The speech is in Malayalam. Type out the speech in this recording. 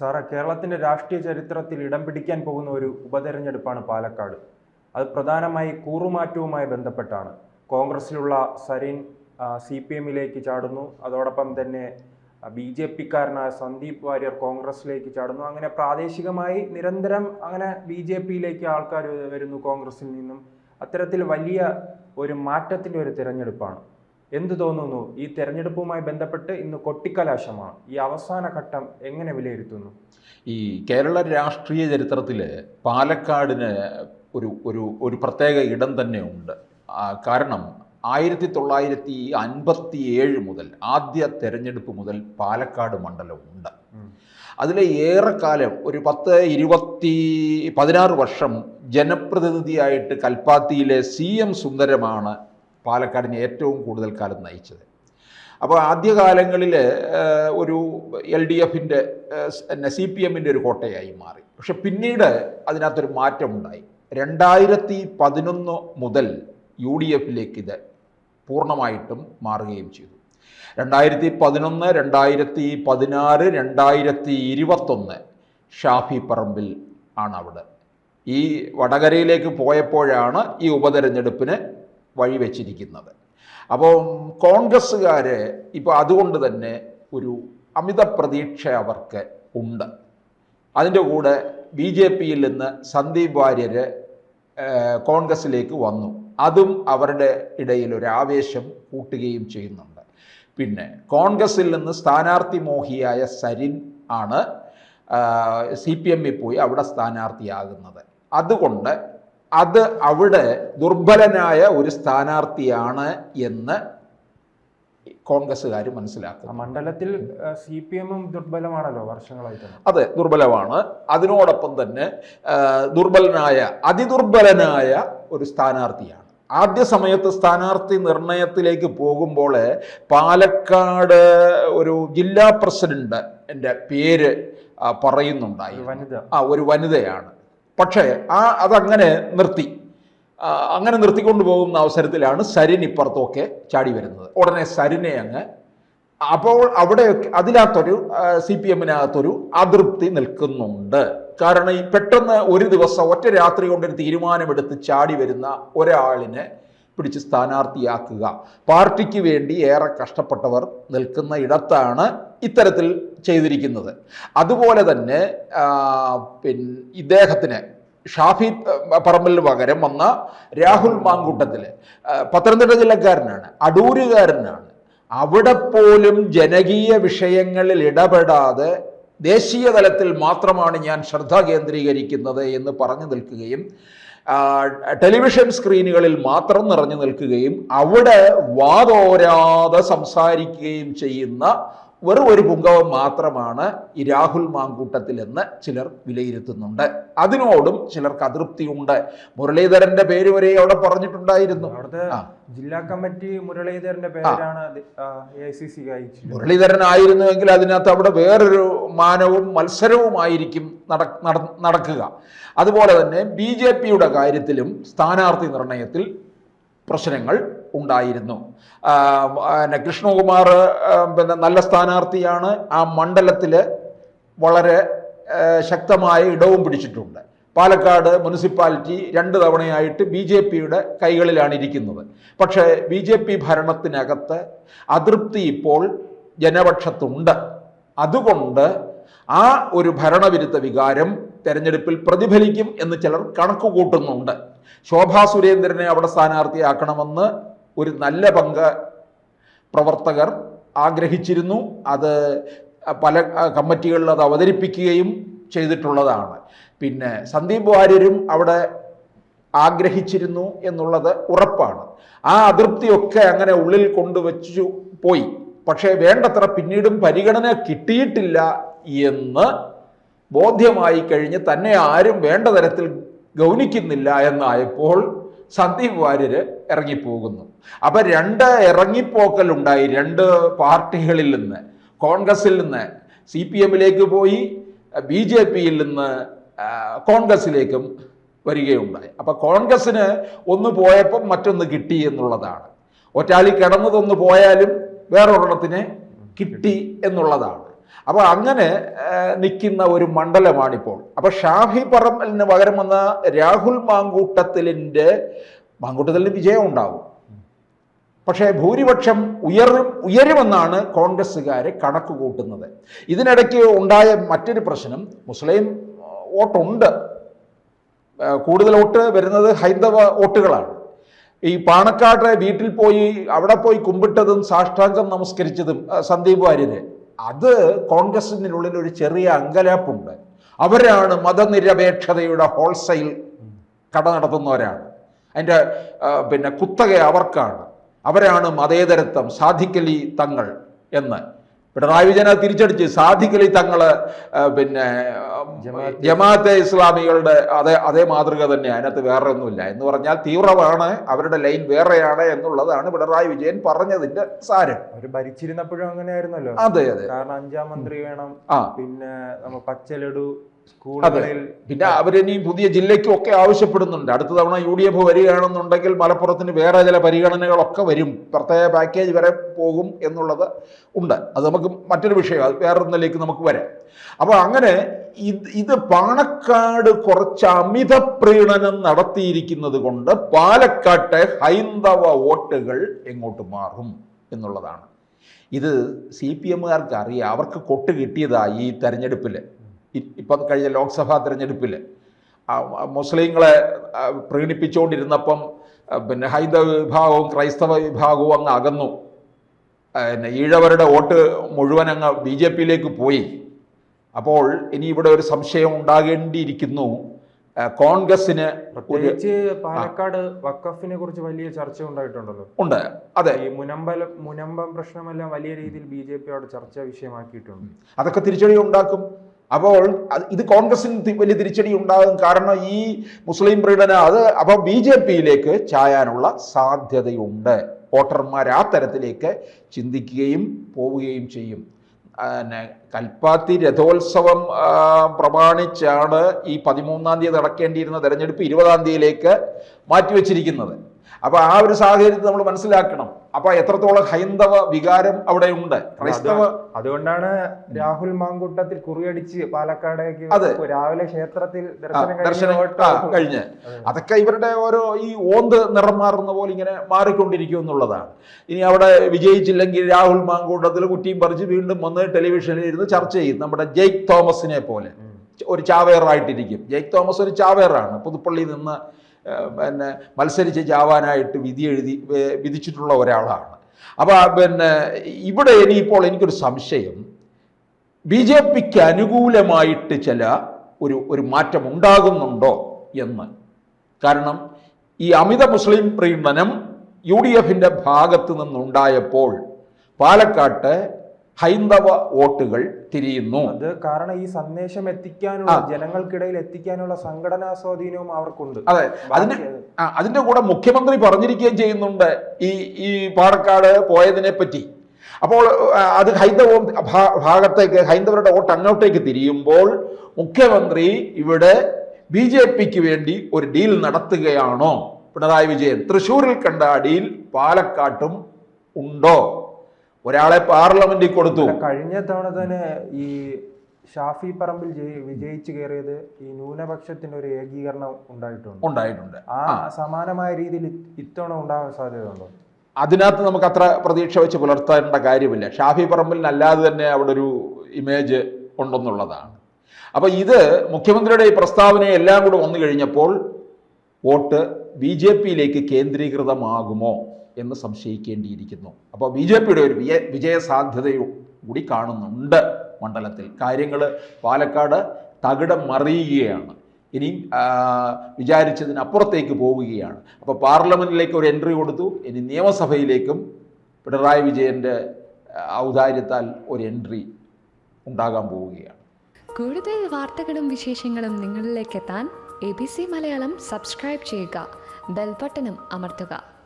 സാറേ കേരളത്തിന്റെ രാഷ്ട്രീയ ചരിത്രത്തിൽ ഇടം പിടിക്കാൻ പോകുന്ന ഒരു ഉപതെരഞ്ഞെടുപ്പാണ് പാലക്കാട്. അത് പ്രധാനമായി കൂറുമാറ്റവുമായി ബന്ധപ്പെട്ടാണ്. കോൺഗ്രസിലുള്ള സരിൻ സി പി എമ്മിലേക്ക് ചാടുന്നു. അതോടൊപ്പം തന്നെ ബി ജെ പിക്കാരനായ സന്ദീപ് വാര്യർ കോൺഗ്രസിലേക്ക് ചാടുന്നു. അങ്ങനെ പ്രാദേശികമായി നിരന്തരം അങ്ങനെ ബി ജെ പിയിലേക്ക് ആൾക്കാർ വരുന്നു കോൺഗ്രസിൽ നിന്നും. അത്തരത്തിൽ വലിയ ഒരു മാറ്റത്തിന്റെ ഒരു തിരഞ്ഞെടുപ്പാണ്. എന്തു തോന്നുന്നു? ഈ തെരഞ്ഞെടുപ്പുമായി ബന്ധപ്പെട്ട് ഇന്ന് കൊട്ടിക്കലാശമാണ്. ഈ അവസാന ഘട്ടം എങ്ങനെ വിലയിരുത്തുന്നു? ഈ കേരള രാഷ്ട്രീയ ചരിത്രത്തിൽ പാലക്കാടിന് ഒരു ഒരു ഒരു പ്രത്യേക ഇടം തന്നെ ഉണ്ട്. കാരണം ആയിരത്തി തൊള്ളായിരത്തി അൻപത്തി ഏഴ് മുതൽ ആദ്യ തെരഞ്ഞെടുപ്പ് മുതൽ പാലക്കാട് മണ്ഡലമുണ്ട് അതിലെ ഏറെക്കാലം ഒരു പത്ത് ഇരുപത്തി പതിനാറ് വർഷം ജനപ്രതിനിധിയായിട്ട് കൽപ്പാത്തിയിലെ സി എം സുന്ദരമാണ് പാലക്കാടിനെ ഏറ്റവും കൂടുതൽ കാലം നയിച്ചത്. അപ്പോൾ ആദ്യകാലങ്ങളിൽ ഒരു എൽ ഡി എഫിന്റെ സി പി എമ്മിന്റെ ഒരു കോട്ടയായി മാറി. പക്ഷെ പിന്നീട് അതിനകത്തൊരു മാറ്റമുണ്ടായി. രണ്ടായിരത്തി പതിനൊന്ന് മുതൽ യു ഡി എഫിലേക്ക് ഇത് പൂർണമായിട്ടും മാറുകയും ചെയ്തു. രണ്ടായിരത്തി പതിനൊന്ന് രണ്ടായിരത്തി പതിനാറ് രണ്ടായിരത്തി ഇരുപത്തൊന്ന് ഷാഫി പറമ്പിൽ ആണ് അവിടെ ഈ വടകരയിലേക്ക് പോയപ്പോഴാണ് ഈ ഉപതെരഞ്ഞെടുപ്പിന് വഴിവെച്ചിരിക്കുന്നത്. അപ്പോൾ കോൺഗ്രസ്സുകാർ ഇപ്പോൾ അതുകൊണ്ട് തന്നെ ഒരു അമിത പ്രതീക്ഷ അവർക്ക് ഉണ്ട്. അതിന്റെ കൂടെ ബി ജെ പിയിൽ നിന്ന് സന്ദീപ് വാര്യർ കോൺഗ്രസ്സിലേക്ക് വന്നു. അതും അവരുടെ ഇടയിൽ ഒരു ആവേശം കൂട്ടുകയും ചെയ്യുന്നുണ്ട്. പിന്നെ കോൺഗ്രസിൽ നിന്ന് സ്ഥാനാർത്ഥി മോഹിയായ സരിൻ ആണ് സി പി എമ്മിൽ പോയി അവിടെ സ്ഥാനാർത്ഥിയാകുന്നത്. അതുകൊണ്ട് അത് അവിടെ ദുർബലനായ ഒരു സ്ഥാനാർത്ഥിയാണ് എന്ന് കോൺഗ്രസ്സുകാർ ആ മനസ്സിലാക്കുന്നു മണ്ഡലത്തിൽ സി പി എമ്മും ദുർബലമാണല്ലോ വർഷങ്ങളായിട്ട്. അതെ ദുർബലമാണ്. അതിനോടൊപ്പം തന്നെ ദുർബലനായ അതിദുർബലനായ ഒരു സ്ഥാനാർത്ഥിയാണ്. ആദ്യ സമയത്ത് സ്ഥാനാർത്ഥി നിർണയത്തിലേക്ക് പോകുമ്പോൾ പാലക്കാട് ഒരു ജില്ലാ പ്രസിഡന്റ് എന്റെ പേര് പറയുന്നുണ്ടായി വനിത. ആ ഒരു വനിതയാണ്. പക്ഷേ ആ അതങ്ങനെ നിർത്തി. അങ്ങനെ നിർത്തിക്കൊണ്ടു പോകുന്ന അവസരത്തിലാണ് സരിൻ ഇപ്പുറത്തൊക്കെ ചാടി വരുന്നത്. ഉടനെ സരിനെ അങ്ങ് അപ്പോൾ അവിടെ അതിനകത്തൊരു സി പി എമ്മിനകത്തൊരു അതൃപ്തി നിൽക്കുന്നുണ്ട്. കാരണം ഈ പെട്ടെന്ന് ഒരു ദിവസം ഒറ്റ രാത്രി കൊണ്ടൊരു തീരുമാനമെടുത്ത് ചാടി വരുന്ന ഒരാളിനെ പിടിച്ച് സ്ഥാനാർത്ഥിയാക്കുക. പാർട്ടിക്ക് വേണ്ടി ഏറെ കഷ്ടപ്പെട്ടവർ നിൽക്കുന്ന ഇടത്താണ് ഇത്തരത്തിൽ ചെയ്തിരിക്കുന്നത്. അതുപോലെ തന്നെ പിന്നെ ഇദ്ദേഹത്തിന് ഷാഫി പറമ്പലിന് പകരം വന്ന രാഹുൽ മാങ്കൂട്ടത്തിൽ പത്തനംതിട്ട ജില്ലക്കാരനാണ് അടൂരുകാരനാണ്. അവിടെ പോലും ജനകീയ വിഷയങ്ങളിൽ ഇടപെടാതെ ദേശീയ തലത്തിൽ മാത്രമാണ് ഞാൻ ശ്രദ്ധ കേന്ദ്രീകരിക്കുന്നത് എന്ന് പറഞ്ഞു നിൽക്കുകയും ടെലിവിഷൻ സ്ക്രീനുകളിൽ മാത്രം നിറഞ്ഞു നിൽക്കുകയും അവിടെ വാതോരാതെ സംസാരിക്കുകയും ചെയ്യുന്ന വെറും ഒരു പുങ്കവം മാത്രമാണ് ഈ രാഹുൽ മാങ്കൂട്ടത്തിൽ എന്ന് ചിലർ വിലയിരുത്തുന്നുണ്ട്. അതിനോടും ചിലർക്ക് അതൃപ്തിയുണ്ട്. മുരളീധരന്റെ പേര് വരെ അവിടെ പറഞ്ഞിട്ടുണ്ടായിരുന്നു. ജില്ലാ കമ്മിറ്റി മുരളീധരന്റെ പേരാണ് മുരളീധരൻ ആയിരുന്നുവെങ്കിൽ അതിനകത്ത് അവിടെ വേറൊരു മാനവും മത്സരവുമായിരിക്കും നട- നട- നടക്കുക. അതുപോലെ തന്നെ ബി ജെ പിയുടെ കാര്യത്തിലും സ്ഥാനാർത്ഥി നിർണയത്തിൽ പ്രശ്നങ്ങൾ ഉണ്ടായിരുന്നു. പിന്നെ കൃഷ്ണകുമാർ പിന്നെ നല്ല സ്ഥാനാർത്ഥിയാണ്. ആ മണ്ഡലത്തിൽ വളരെ ശക്തമായ ഇടവും പിടിച്ചിട്ടുണ്ട്. പാലക്കാട് മുനിസിപ്പാലിറ്റി രണ്ട് തവണയായിട്ട് ബി ജെ പിയുടെ കൈകളിലാണ് ഇരിക്കുന്നത്. പക്ഷേ ബി ജെ പി ഭരണത്തിനകത്ത് അതൃപ്തി ഇപ്പോൾ ജനപക്ഷത്തുണ്ട്. അതുകൊണ്ട് ആ ഒരു ഭരണവിരുദ്ധ വികാരം തെരഞ്ഞെടുപ്പിൽ പ്രതിഫലിക്കും എന്ന് ചിലർ കണക്ക് കൂട്ടുന്നുണ്ട് ശോഭാ സുരേന്ദ്രനെ അവിടെ സ്ഥാനാർത്ഥിയാക്കണമെന്ന് ഒരു നല്ല പങ്ക് പ്രവർത്തകർ ആഗ്രഹിച്ചിരുന്നു. അത് പല കമ്മിറ്റികളിൽ അത് അവതരിപ്പിക്കുകയും ചെയ്തിട്ടുള്ളതാണ്. പിന്നെ സന്ദീപ് വാര്യരും അവിടെ ആഗ്രഹിച്ചിരുന്നു എന്നുള്ളത് ഉറപ്പാണ്. ആ അതൃപ്തിയൊക്കെ അങ്ങനെ ഉള്ളിൽ കൊണ്ടുവച്ചു പോയി. പക്ഷേ വേണ്ടത്ര പിന്നീടും പരിഗണന കിട്ടിയിട്ടില്ല എന്ന് ബോധ്യമായി കഴിഞ്ഞ് തന്നെ ആരും വേണ്ട തരത്തിൽ ഗൗനിക്കുന്നില്ല എന്നായപ്പോൾ സന്ദീപ് വാര്യര് ഇറങ്ങിപ്പോകുന്നു. അപ്പൊ രണ്ട് ഇറങ്ങിപ്പോക്കലുണ്ടായി രണ്ട് പാർട്ടികളിൽ നിന്ന്. കോൺഗ്രസിൽ നിന്ന് സി പി എമ്മിലേക്ക് പോയി ബി ജെ പിയിൽ നിന്ന് കോൺഗ്രസിലേക്കും വരികയുണ്ടായി. അപ്പൊ കോൺഗ്രസ്സിന് ഒന്ന് പോയപ്പം മറ്റൊന്ന് കിട്ടി എന്നുള്ളതാണ്. ഒറ്റാലി കിടന്നതൊന്ന് പോയാലും വേറൊരെണ്ണത്തിന് കിട്ടി എന്നുള്ളതാണ്. അപ്പോൾ അങ്ങനെ നിൽക്കുന്ന ഒരു മണ്ഡലമാണിപ്പോൾ. അപ്പോൾ ഷാഫി പറമ്പലിന് പകരം വന്ന രാഹുൽ മാങ്കൂട്ടത്തിലിന്റെ മാങ്കൂട്ടത്തിലിന് വിജയം ഉണ്ടാവും. പക്ഷേ ഭൂരിപക്ഷം ഉയരും ഉയരുമെന്നാണ് കോൺഗ്രസ്സുകാരെ കണക്ക് കൂട്ടുന്നത്. ഇതിനിടയ്ക്ക് ഉണ്ടായ മറ്റൊരു പ്രശ്നം മുസ്ലിം വോട്ടുണ്ട്. കൂടുതൽ വോട്ട് വരുന്നത് ഹൈന്ദവ വോട്ടുകളാണ്. ഈ പാണക്കാട്ടെ വീട്ടിൽ പോയി അവിടെ പോയി കുമ്പിട്ടതും സാഷ്ടാംഗം നമസ്കരിച്ചതും സന്ദീപ് വാര്യര്. അത് കോൺഗ്രസിനുള്ളിൽ ഒരു ചെറിയ അങ്കലാപ്പുണ്ട്. അവരാണ് മതനിരപേക്ഷതയുടെ ഹോൾസെയിൽ കട നടത്തുന്നവരാണ്. അതിന്റെ പിന്നെ കുത്തക അവർക്കാണ്. അവരാണ് മതേതരത്വം സാധിക്കലി തങ്ങൾ എന്ന്. പിണറായി വിജയൻ അത് തിരിച്ചടിച്ച് സാധിക്കലി തങ്ങൾ പിന്നെ ജമാഅത്തെ ഇസ്ലാമികളുടെ അതേ അതേ മാതൃക തന്നെ. അതിനകത്ത് വേറെ ഒന്നുമില്ല എന്ന് പറഞ്ഞാൽ തീവ്രമാണ്. അവരുടെ ലൈൻ വേറെയാണ് എന്നുള്ളതാണ് പിണറായി വിജയൻ പറഞ്ഞതിന്റെ സാരം. അവർ ഭരിച്ചിരുന്നപ്പോഴും അങ്ങനെയായിരുന്നല്ലോ. അതെ അതെ. കാരണം അഞ്ചാം മന്ത്രി വേണം. ആ. പിന്നെ പച്ചലഡു സ്കൂളുകളിൽ പിന്നെ ഇനി പുതിയ ജില്ലയ്ക്കും ഒക്കെ ആവശ്യപ്പെടുന്നുണ്ട്. അടുത്ത തവണ യു ഡി എഫ് വരികയാണെന്നുണ്ടെങ്കിൽ മലപ്പുറത്തിന് വേറെ ചില പരിഗണനകളൊക്കെ വരും. പ്രത്യേക പാക്കേജ് വരെ പോകും എന്നുള്ളത് ഉണ്ട്. അത് നമുക്ക് മറ്റൊരു വിഷയം അത് വേറൊന്നിലേക്ക് നമുക്ക് വരാം. അപ്പോൾ അങ്ങനെ ഇത് ഇത് പാണക്കാട് കുറച്ച് അമിത പ്രീണനം നടത്തിയിരിക്കുന്നത് കൊണ്ട് പാലക്കാട്ടെ ഹൈന്ദവ വോട്ടുകൾ എങ്ങോട്ട് മാറും എന്നുള്ളതാണ്. ഇത് സി പി എമ്മുകാർക്ക് അറിയാം. അവർക്ക് കൊട്ട് കിട്ടിയതായി ഈ തെരഞ്ഞെടുപ്പിൽ ഇപ്പം കഴിഞ്ഞ ലോക്സഭാ തിരഞ്ഞെടുപ്പിൽ മുസ്ലിങ്ങളെ പ്രീണിപ്പിച്ചുകൊണ്ടിരുന്നപ്പം പിന്നെ ഹൈന്ദവ വിഭാഗവും ക്രൈസ്തവ വിഭാഗവും അങ്ങ് അകന്നു. പിന്നെ ഈഴവരുടെ വോട്ട് മുഴുവൻ അങ്ങ് ബി ജെ പിയിലേക്ക് പോയി. അപ്പോൾ ഇനി ഇവിടെ ഒരു സംശയം ഉണ്ടാകേണ്ടിയിരിക്കുന്നു. കോൺഗ്രസിന് പ്രത്യേകിച്ച് പാലക്കാട് വക്കഫിനെ കുറിച്ച് വലിയ ചർച്ച ഉണ്ടായിട്ടുണ്ടല്ലോ. ഉണ്ട്. അതെ. ഈ മുനമ്പലം മുനമ്പം പ്രശ്നമെല്ലാം വലിയ രീതിയിൽ ബി ജെ പി അവിടെ ചർച്ചാ വിഷയമാക്കിയിട്ടുണ്ട്. അതൊക്കെ തിരിച്ചടി ഉണ്ടാക്കും. അപ്പോൾ ഇത് കോൺഗ്രസിന് വലിയ തിരിച്ചടി ഉണ്ടാകും കാരണം ഈ മുസ്ലിം പ്രീഡന അത് അപ്പോൾ ബി ജെ പിയിലേക്ക് ചായാനുള്ള സാധ്യതയുണ്ട്. വോട്ടർമാർ ആ തരത്തിലേക്ക് ചിന്തിക്കുകയും പോവുകയും ചെയ്യും. പിന്നെ കൽപ്പാത്തി രഥോത്സവം പ്രമാണിച്ചാണ് ഈ പതിമൂന്നാം തീയതി നടക്കേണ്ടിയിരുന്ന തെരഞ്ഞെടുപ്പ് ഇരുപതാം തീയതിയിലേക്ക് മാറ്റിവെച്ചിരിക്കുന്നത്. അപ്പോൾ ആ ഒരു സാഹചര്യത്തിൽ നമ്മൾ മനസ്സിലാക്കണം. അപ്പോൾ എത്രത്തോളം ഹൈന്ദവ വികാരം അവിടെ ഉണ്ട്? ക്രൈസ്തവ അതുകൊണ്ടാണ് രാഹുൽ മാങ്കൂട്ടത്തിൽ കുറിയടിച്ച് പാലക്കാടേക്ക് അതെ. രാവിലെ ക്ഷേത്രത്തിൽ ദർശനം കഴിഞ്ഞ് അതൊക്കെ ഇവരുടെ ഓരോ ഈ ഓന്ത് നിറം മാറുന്ന പോലെ ഇങ്ങനെ മാറിക്കൊണ്ടിരിക്കും എന്നുള്ളതാണ്. ഇനി അവിടെ വിജയിച്ചില്ലെങ്കിൽ രാഹുൽ മാങ്കൂട്ടത്തിൽ കുറ്റിയും പറിച്ച് വീണ്ടും വന്ന് ടെലിവിഷനിൽ ഇരുന്ന് ചർച്ച ചെയ്യും. നമ്മുടെ ജെയ്ക് തോമസിനെ പോലെ. ഒരു ചാവേറായിട്ടിരിക്കും. ജെയ്ക്ക് തോമസ് ഒരു ചാവേറാണ്. പുതുപ്പള്ളി നിന്ന് പിന്നെ മത്സരിച്ച് ചാവാനായിട്ട് വിധി എഴുതി വിധിച്ചിട്ടുള്ള ഒരാളാണ്. അപ്പോൾ പിന്നെ ഇവിടെ ഇനിയിപ്പോൾ എനിക്കൊരു സംശയം. ബി ജെ പിക്ക് അനുകൂലമായിട്ട് ചില ഒരു ഒരു മാറ്റം ഉണ്ടാകുന്നുണ്ടോ എന്ന്? കാരണം ഈ അമിത മുസ്ലിം പ്രീണനം യു ഡി എഫിന്റെ ഭാഗത്ത് നിന്നുണ്ടായപ്പോൾ പാലക്കാട്ട് ഹൈന്ദവ വോട്ടുകൾ തിരിയുന്നു. അത് കാരണം ഈ സന്ദേശം എത്തിക്കാനുള്ള ജനങ്ങൾക്കിടയിൽ എത്തിക്കാനുള്ള സംഘടനാ സ്വാധീനവും അവർക്കുണ്ട്. അതെ. അതിന് ബാക്കി അത് ആ, അതിന്റെ കൂടെ മുഖ്യമന്ത്രി പറഞ്ഞിരിക്കുകയും ചെയ്യുന്നുണ്ട് ഈ ഈ പാലക്കാട് പോയതിനെ പറ്റി. അപ്പോൾ അത് ഹൈന്ദവ ഭാഗത്തേക്ക് ഹൈന്ദവരുടെ വോട്ട് അങ്ങോട്ടേക്ക് തിരിയുമ്പോൾ മുഖ്യമന്ത്രി ഇവിടെ ബി ജെ പിക്ക് വേണ്ടി ഒരു ഡീൽ നടത്തുകയാണോ? പിണറായി വിജയൻ തൃശ്ശൂരിൽ കണ്ട ആ ഡീൽ പാലക്കാട്ടും ഉണ്ടോ? ഒരാളെ പാർലമെന്റിൽ കൊടുത്തു. കഴിഞ്ഞ തവണ തന്നെ ഈ ഷാഫി പറമ്പിൽ ജയി- വിജയിച്ചു കയറിയത് ഈ ന്യൂനപക്ഷത്തിന്റെ ഒരു ഏകീകരണം ഉണ്ടായിട്ടുണ്ട്. ഉണ്ടായിട്ടുണ്ട്. ആ സമാനമായ രീതിയിൽ ഇത്തവണ ഉണ്ടാകാൻ സാധ്യതയുണ്ടോ? അതിനകത്ത് നമുക്ക് അത്ര പ്രതീക്ഷ വെച്ച് പുലർത്തേണ്ട കാര്യമില്ല. ഷാഫി പറമ്പിലിനല്ലാതെ തന്നെ അവിടെ ഒരു ഇമേജ് ഉണ്ടെന്നുള്ളതാണ്. അപ്പോൾ ഇത് മുഖ്യമന്ത്രിയുടെ ഈ പ്രസ്താവന എല്ലാം കൂടെ വന്നു കഴിഞ്ഞപ്പോൾ വോട്ട് ബി ജെ പിയിലേക്ക് കേന്ദ്രീകൃതമാകുമോ? എന്ന് സംശയിക്കേണ്ടിയിരിക്കുന്നു. അപ്പോൾ ബി ജെ പിയുടെ ഒരു വിജയ വിജയ സാധ്യതയും കൂടി കാണുന്നുണ്ട് മണ്ഡലത്തിൽ. കാര്യങ്ങൾ പാലക്കാട് തകിടം മറിയുകയാണ്. ഇനിയും വിചാരിച്ചതിനപ്പുറത്തേക്ക് പോവുകയാണ്. അപ്പോൾ പാർലമെന്റിലേക്ക് ഒരു എൻട്രി കൊടുത്തു. ഇനി നിയമസഭയിലേക്കും പിണറായി വിജയന്റെ ഔദാര്യത്താൽ ഒരു എൻട്രി ഉണ്ടാകാൻ പോവുകയാണ്. കൂടുതൽ വാർത്തകളും വിശേഷങ്ങളും നിങ്ങളിലേക്ക് എത്താൻ A B C Malayalam subscribe ചെയ്യുക. ബെൽബട്ടനും അമർത്തുക.